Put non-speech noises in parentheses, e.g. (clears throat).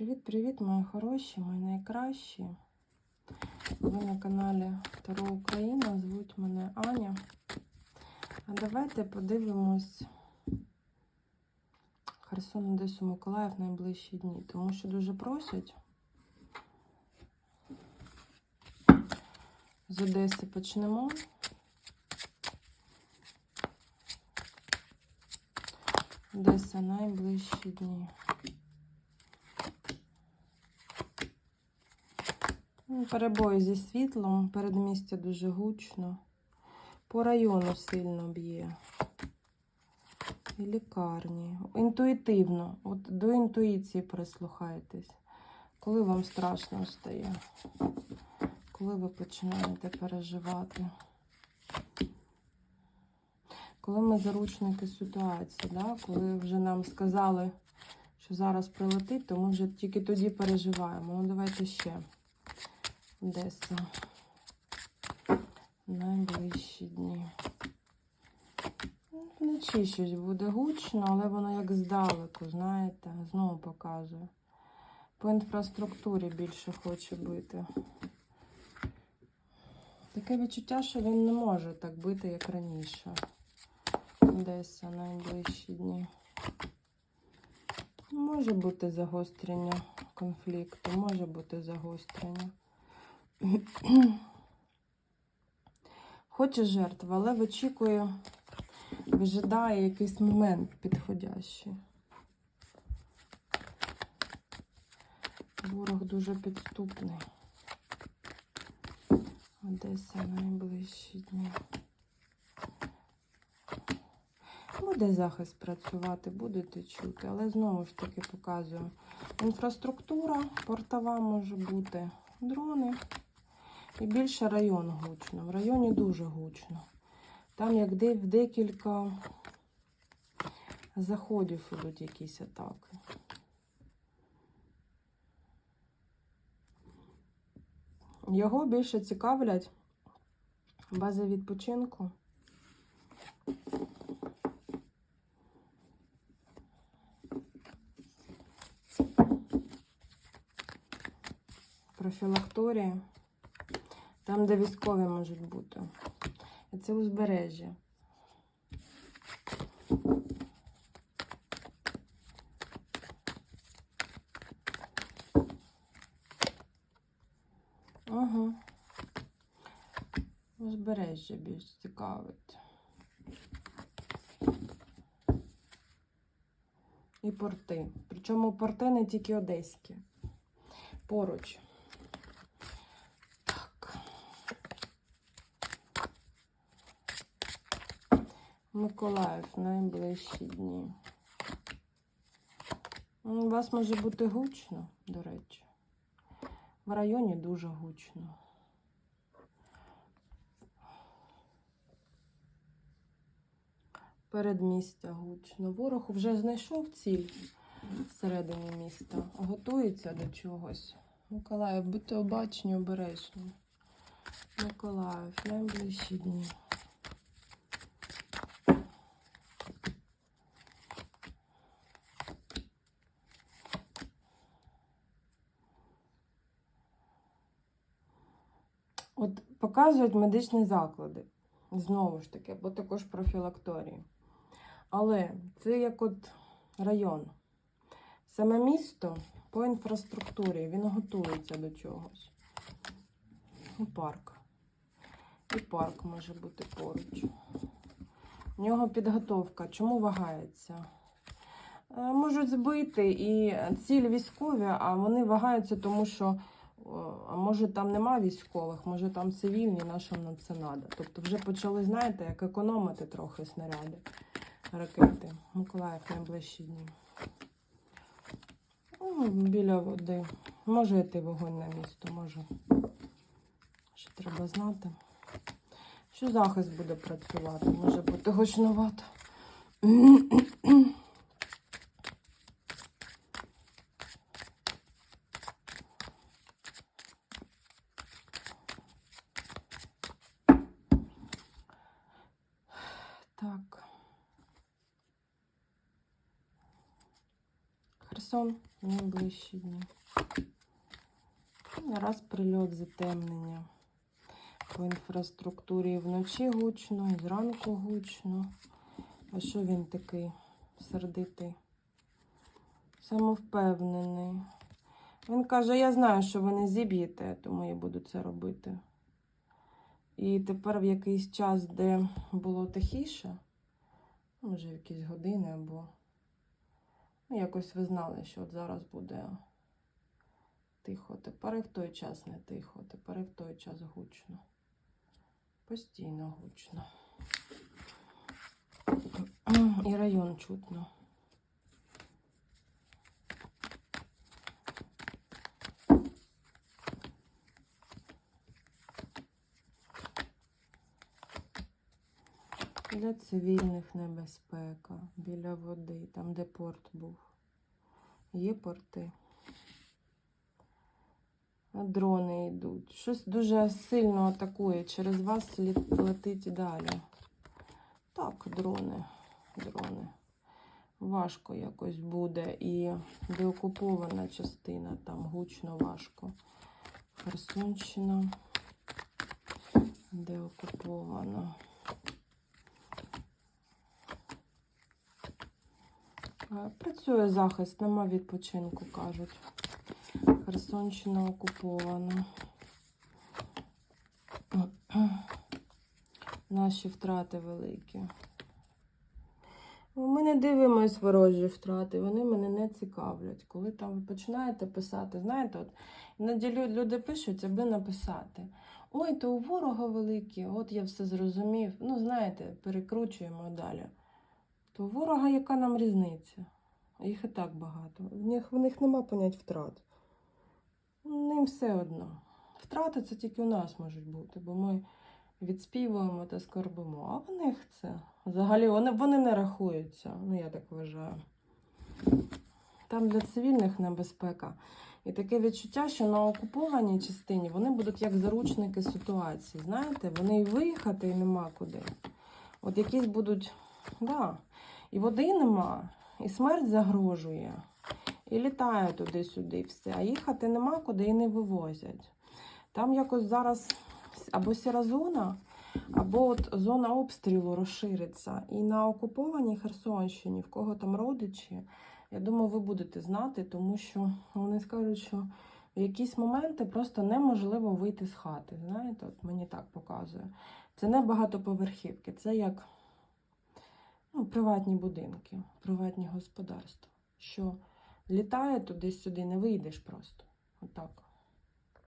Привіт-привіт, мої хороші, мої найкращі. Ви на каналі Таро Україна, звуть мене Аня. А давайте подивимось Херсон, Одесу, Миколаїв найближчі дні, тому що дуже просять. З Одеси почнемо. Одеса найближчі дні. Перебої зі світлом, передмістя дуже гучно. По району сильно б'є. І лікарні. Інтуїтивно. От до інтуїції прислухайтесь. Коли вам страшно стає? Коли ви починаєте переживати? Коли ми заручники ситуації, да? коли вже нам сказали, що зараз прилетить, то ми вже тільки тоді переживаємо. Ну, давайте ще. Одеса. Найближчі дні. Ну, Вночі щось буде гучно, але воно як здалеку, знаєте, знову показує. По інфраструктурі більше хоче бити. Таке відчуття, що він не може так бити, як раніше. Одеса найближчі дні. Може бути загострення конфлікту, може бути загострення. Хоче жертва, але вичікує, вижидає якийсь момент підходящий. Ворог дуже підступний. Одеса найближчі дні. Буде захист працювати, будете чути, але знову ж таки показую. Інфраструктура, портова може бути, дрони. І більше район гучно. В районі дуже гучно. Там як в декілька заходів ідуть якісь атаки. Його більше цікавлять бази відпочинку. Профілакторії. Там, де військові можуть бути. І це узбережжя. Ага. Узбережжя більш цікавить. І порти. Причому порти не тільки одеські. Поруч. Миколаїв найближчі дні. Ну, У вас може бути гучно, до речі. В районі дуже гучно. Передмістя гучно. Ворог вже знайшов ціль всередині міста. Готується до чогось. Миколаїв, будьте обачні, обережні. Миколаїв, найближчі дні. От показують медичні заклади. Знову ж таки, бо також профілакторії. Але це як от район. Саме місто по інфраструктурі, він готується до чогось. І парк. І парк може бути поруч. У нього підготовка. Чому вагається? Е, Можуть збити і ціль військові, а вони вагаються, тому що а може там нема військових, може там цивільні, нашим нам це треба. Тобто вже почали, знаєте, як економити трохи снаряди, ракети. Миколаїв найближчі дні. Ну, біля води. Може йти вогонь на місто, може. Що треба знати. Що захист буде працювати, може бути гучновато. Херсон найближчі дні. Раз прильот затемнення. По інфраструктурі вночі гучно, і зранку гучно. А що він такий сердитий? Самовпевнений. Він каже: я знаю, що ви не зіб'єте, тому я буду це робити. І тепер в якийсь час, де було тихіше, може, якісь години або. Ну, якось ви знали, що от зараз буде тихо. Тепер і в той час не тихо, тепер і в той час гучно. Постійно гучно. І район чутно. Для цивільних небезпека біля води, там, де порт був. Є порти. А Дрони йдуть. Щось дуже сильно атакує. Через вас летить далі. Так, дрони. Дрони. Важко якось буде. І деокупована частина, там гучно важко. Херсонщина. Деокупована. Працює захист, нема відпочинку, кажуть. Херсонщина окупована. (clears throat) Наші втрати великі. Ми не дивимось ворожі втрати, вони мене не цікавлять. Коли там ви починаєте писати, знаєте, от іноді люди пишуть, аби написати. Ой, то у ворога великі, от я все зрозумів. Ну, знаєте, перекручуємо далі. То ворога яка нам різниця? Їх і так багато. В них, в них нема понять втрат. Ним все одно. Втрати це тільки у нас можуть бути, бо ми відспівуємо та скорбимо. А в них це взагалі вони, вони не рахуються. Ну, я так вважаю. Там для цивільних небезпека. І таке відчуття, що на окупованій частині вони будуть як заручники ситуації. Знаєте, вони і виїхати і нема куди. От якісь будуть, да, і води нема, і смерть загрожує, і літає туди-сюди все. А їхати нема куди і не вивозять. Там якось зараз або сіра зона, або от зона обстрілу розшириться. І на окупованій Херсонщині, в кого там родичі, я думаю, ви будете знати, тому що вони скажуть, що в якісь моменти просто неможливо вийти з хати. Знаєте, от мені так показує. Це не багатоповерхівки, це як ну, приватні будинки, приватні господарства. Що літає туди-сюди, не вийдеш просто. Отак.